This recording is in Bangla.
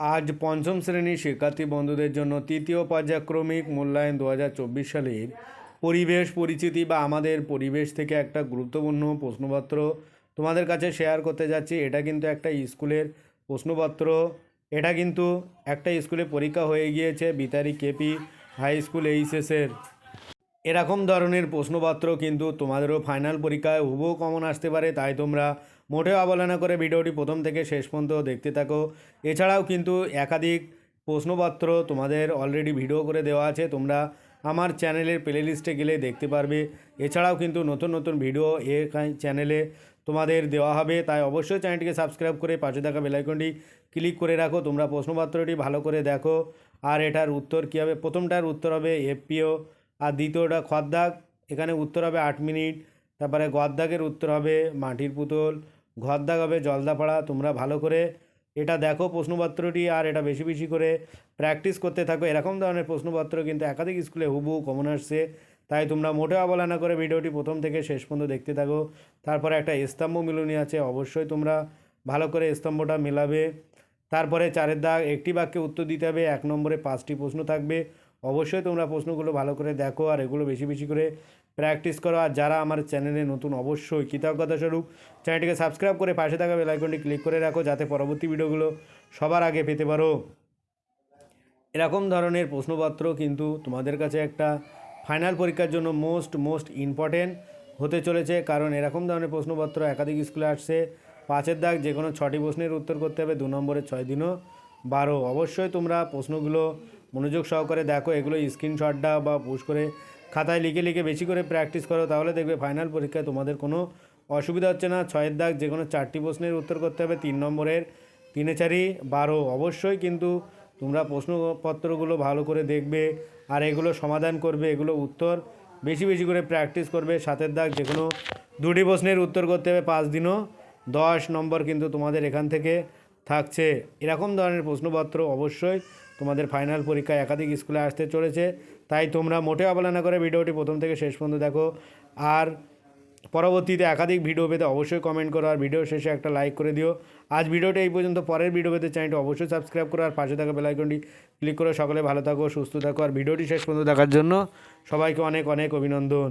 আজ পঞ্চম শ্রেণির শিক্ষার্থী বন্ধুদের জন্য তৃতীয় পর্যায়ক্রমিক মূল্যায়ন দু হাজার চব্বিশ সালের পরিবেশ পরিচিতি বা আমাদের পরিবেশ থেকে একটা গুরুত্বপূর্ণ প্রশ্নপত্র তোমাদের কাছে শেয়ার করতে যাচ্ছি। এটা কিন্তু একটা স্কুলের প্রশ্নপত্র। এটা কিন্তু একটা স্কুলে পরীক্ষা হয়ে গিয়েছে বিতারি কেপি হাই স্কুল এইচএসের। এরকম ধরনের প্রশ্নপত্র কিন্তু তোমাদেরও ফাইনাল পরীক্ষায় হুবহু কমন আসতে পারে, তাই তোমরা মোটেও অবহেলনা করে ভিডিওটি প্রথম থেকে শেষ পর্যন্ত দেখতে থাকো। এছাড়াও কিন্তু একাধিক প্রশ্নপত্র তোমাদের অলরেডি ভিডিও করে দেওয়া আছে, তোমরা আমার চ্যানেলের প্লে লিস্টে গেলে দেখতে পারবে। এছাড়াও কিন্তু নতুন নতুন ভিডিও এ চ্যানেলে তোমাদের দেওয়া হবে, তাই অবশ্যই চ্যানেলটিকে সাবস্ক্রাইব করে পাশে থাকা বেলাইকনটি ক্লিক করে রাখো। তোমরা প্রশ্নপত্রটি ভালো করে দেখো। আর এটার উত্তর কী হবে? প্রথমটার উত্তর হবে এফপিও আর দ্বিতীয়টা খদ্দাগ এখানে উত্তর হবে আট মিনিট, তারপরে গদ্দাগের উত্তর হবে মাটির পুতুল ঘরদাগ হবে জলদাপাড়া, তোমরা ভালো করে এটা দেখো প্রশ্নপত্রটি আর এটা বেশি বেশি করে প্র্যাকটিস করতে থাকো। এরকম ধরনের প্রশ্নপত্র কিন্তু একাধিক স্কুলে হুবহু কমন আসছে, তাই তোমরা মোটেও অবহেলনা করে ভিডিওটি প্রথম থেকে শেষ পর্যন্ত দেখতে থাকো। তারপরে একটা স্তম্ভ মিলনী আছে, অবশ্যই তোমরা ভালো করে স্তম্ভটা মেলাবে। তারপরে চারের দাগ, একটি বাক্যে উত্তর দিতে হবে, এক নম্বরে পাঁচটি প্রশ্ন থাকবে। অবশ্যই তোমরা প্রশ্নগুলো ভালো করে দেখো আর এগুলো বেশি বেশি করে প্র্যাকটিস করো। আর যারা আমার চ্যানেলে নতুন, অবশ্যই কৃতজ্ঞতা স্বরূপ চ্যানেলটিকে সাবস্ক্রাইব করে পাশে থাকা বেল আইকনটি ক্লিক করে রাখো যাতে পরবর্তী ভিডিওগুলো সবার আগে পেতে পারো। এরকম ধরনের প্রশ্নপত্র কিন্তু তোমাদের কাছে একটা ফাইনাল পরীক্ষার জন্য মোস্ট মোস্ট ইম্পর্টেন্ট হতে চলেছে। কারণ এরকম ধরনের প্রশ্নপত্র একাধিক স্কুলে আসছে। পাঁচের দাগ যে কোনো ছটি প্রশ্নের উত্তর করতে হবে, দু নম্বরে ছয় দিনও বারো। অবশ্যই তোমরা প্রশ্নগুলো মনোযোগ সহকারে দেখো, এগুলো স্ক্রিনশট দাও বা পুশ করে খাতায় লিখে লিখে বেশি করে প্র্যাকটিস করো, তাহলে দেখবে ফাইনাল পরীক্ষায় তোমাদের কোনো অসুবিধা হচ্ছে না। ছয়ের দাগ যে কোনো চারটি প্রশ্নের উত্তর করতে হবে, তিন নম্বরের তিনে চারি বারো। অবশ্যই কিন্তু তোমরা প্রশ্নপত্রগুলো ভালো করে দেখবে আর এগুলো সমাধান করবে, এগুলো উত্তর বেশি বেশি করে প্র্যাকটিস করবে। সাতের দাগ যে কোনো দুটি প্রশ্নের উত্তর করতে হবে পাঁচ দিনও। দশ নম্বর কিন্তু তোমাদের এখান থেকে থাকছে। এরকম ধরনের প্রশ্নপত্র অবশ্যই তোমাদের ফাইনাল পরীক্ষায় একাধিক স্কুলে আসতে চলেছে। তাই তোমরা মোটে অবহেলা করে ভিডিওটি প্রথম থেকে শেষ পর্যন্ত দেখো। আর পরবর্তীতে একাধিক ভিডিও পেতে অবশ্যই কমেন্ট করো আর ভিডিও শেষে একটা লাইক করে দিও। আজ ভিডিওটা এই পর্যন্ত। পরের ভিডিও পেতে চ্যানেলটি অবশ্যই সাবস্ক্রাইব করো আর পাশে থাকা বেলাইকনটি ক্লিক করে সকলে ভালো থাকো, সুস্থ থাকো। আর ভিডিওটি শেষ পর্যন্ত দেখার জন্য সবাইকে অনেক অনেক অভিনন্দন।